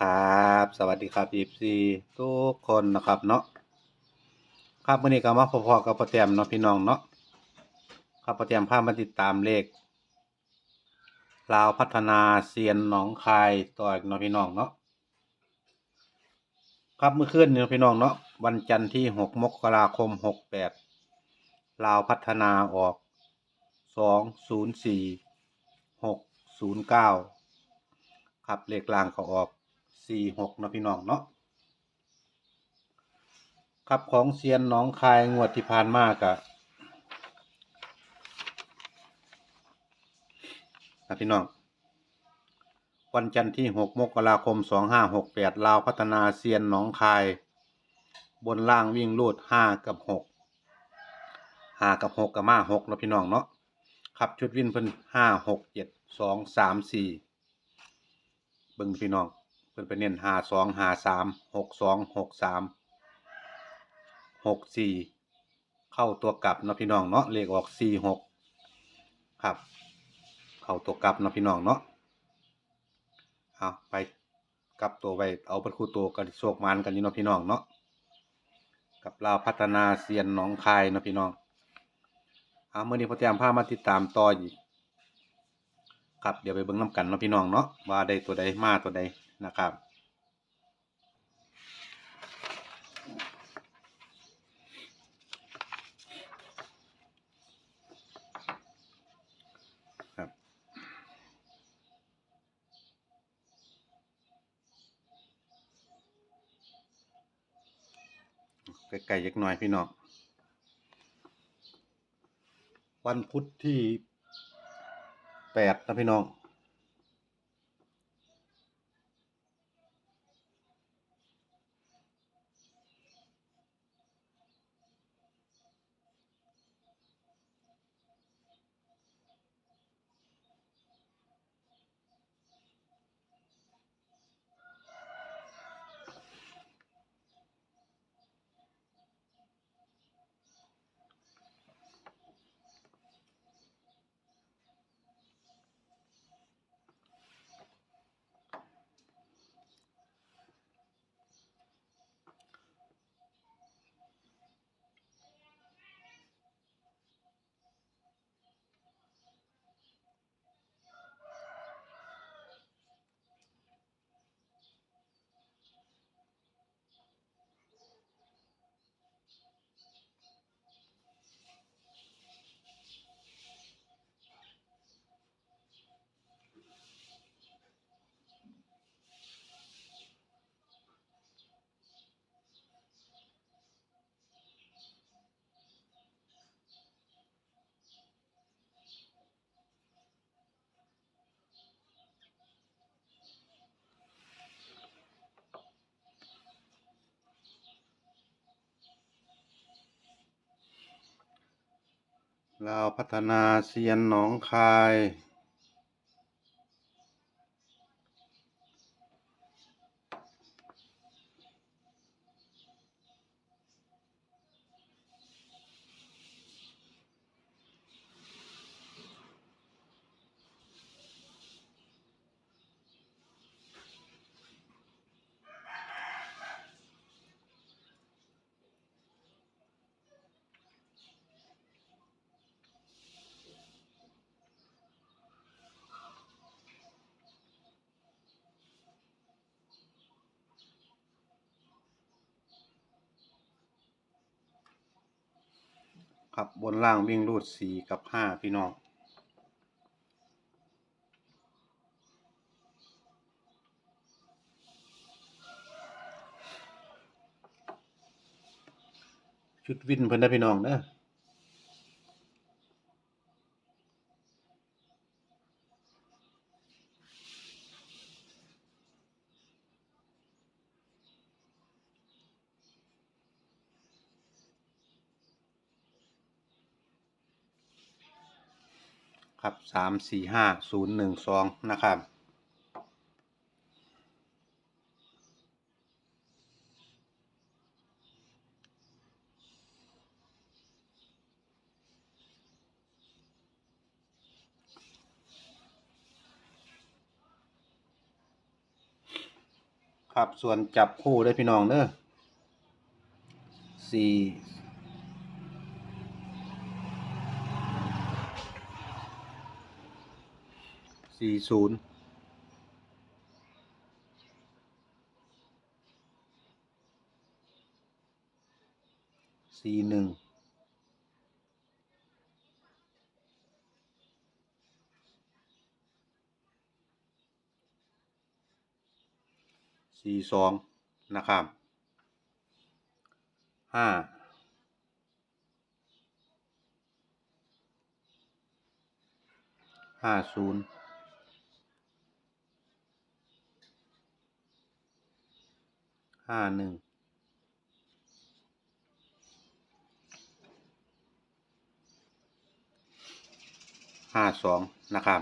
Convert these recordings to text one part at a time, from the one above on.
ครับ สวัสดีครับอีซีทุกคนนะครับเนาะครับวันนี้ก็มาพอๆกับพ่อแต้มเนาะพี่น้องเนาะครับพ่อแต้มพามาติดตามเลขลาวพัฒนาเซียนหนองคายต่ออีกเนาะพี่น้องเนาะครับเมื่อคืนนี้เนาะพี่น้องเนาะวันจันทร์ที่หกมกราคมหกแปดลาวพัฒนาออกสองศูนย์สี่หกศูนย์เก้าครับเลขล่างเขาออก สี่หกนะพี่น้องเนาะครับของเซียนน้องคายงวดที่ผ่านมากะนะพี่น้อง วันจันทร์ที่หกมกราคมสองห้าหกแปดลาวพัฒนาเซียนหน้องคาย บนล่างวิ่งลูดห้ากับหกห้ากับหกกับมาหกนะพี่น้องเนาะครับชุดวิ่นเพิ่นห้าหกเจ็ดสองสามสี่เบิ่งพี่น้อง เพิ่นไปเน้นห้าสองห้าสามหกสองหกสามหกสี่เข้าตัวกลับเนาะพี่น้องเนาะเลขออกสี่หกครับ เข้าตัวกลับเนาะพี่น้องเนาะเอาไปกลับตัวไปเอาประคูตัวกันโชคมันกันอยู่เนาะพี่น้องเนาะกับเราวพัฒนาเซียนหนองคายเนาะพี่น้องเอาเมื่อนี้พอเตรียมพามาติดตามต่ออีกครับเดี๋ยวไปเบิ่งน้ำกันเนาะพี่น้องเนาะว่าได้ตัวใดมาตัวใด นะครับ ครับใกล้ๆยักหน่อยพี่น้องวันพุธที่แปดนะพี่น้อง เราวพัฒนาเซียนหนองคาย ครับบนล่างวิ่งรูดสี่กับห้าพี่น้อง ชุดวินเพิ่นได้พี่น้องเด้อ ครับสามสี่ห้าศูนย์หนึ่งสองนะครับครับ ส่วนจับคู่ได้พี่น้องเด้อสี่ สี่ศูนย์สี่หนึ่งสี่สองนะครับห้าห้าศูนย์ ห้าหนึ่งห้าสองนะครับ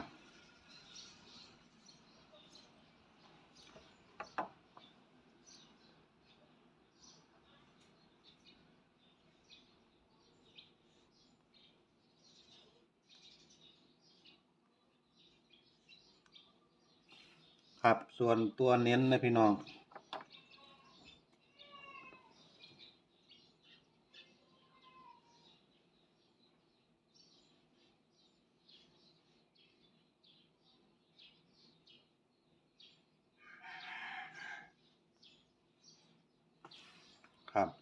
ครับ ส่วนตัวเน้นนะพี่น้อง ครับ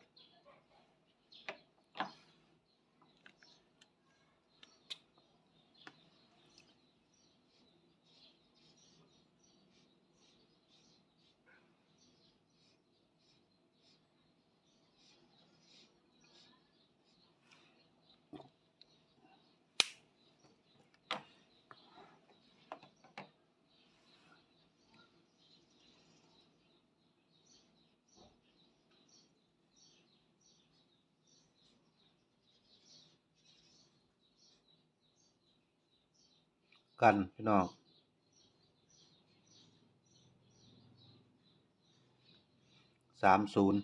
กันพี่น้องสามศูนย์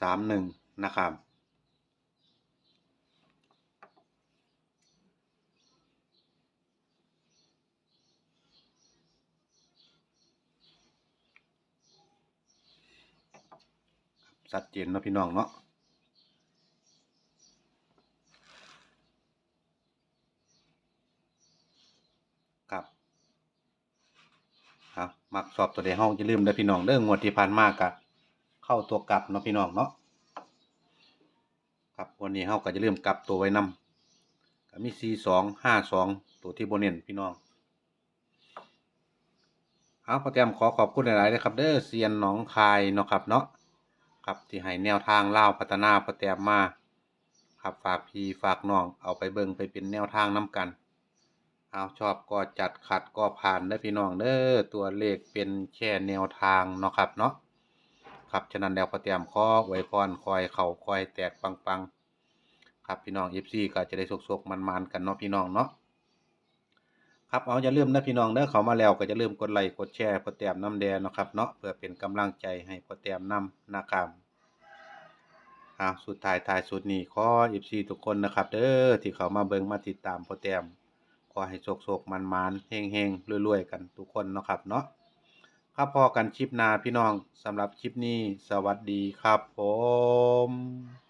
สามหนึ่งนะครับ ชัดเจนเนาะพี่น้องเนาะครับครับมักสอบตัวใดห้องจะลืมได้พี่น้องเด้องงวดที่ผ่านมากะเข้าตัวกลับเนาะพี่น้องเนาะครับวันนี้เฮาก็จะลืมกลับตัวไว้นำก็มี4 2 5 2ตัวที่โบเนนพี่น้องเอาพอแต้มขอขอบคุณหลายๆเลยครับ เด้อเซียนหนองคายเนาะครับเนาะ ครับที่ให้แนวทางเล่าพัฒนาพอแต้มมาครับฝากพี่ฝากน้องเอาไปเบิ่งไปเป็นแนวทางนํกัน เอาชอบก็จัดขัดก็ผ่านได้อพี่น้องเด้อตัวเลขเป็นแค่แนวทางเนาะครับเนาะครับฉะนั้นแล้วพอเตียมขอไวพรคอยเข่าคอยแตกปังๆครับพี่น้อง FC ก็จะได้สกๆมันๆกันเนาะพี่น้องเนาะ ครับเอาอย่าลืมนะพี่น้องเด้อเขามาแล้วก็จะลืมกดไลค์กดแชร์พอแต้มน้ำแดงนะครับเนาะเพื่อเป็นกำลังใจให้พอแต้มน้ำนะครับเอาสุดท้ายท้ายสุดนี้ขอ FC ทุกคนนะครับ เด้อที่เขามาเบิ่งมาติดตามพอแต้มขอให้โชคโชคมันมันๆเฮงเฮงรวยๆกันทุกคนนะครับเนาะครับพอกันคลิปหน้าพี่น้องสำหรับคลิปนี้สวัสดีครับผม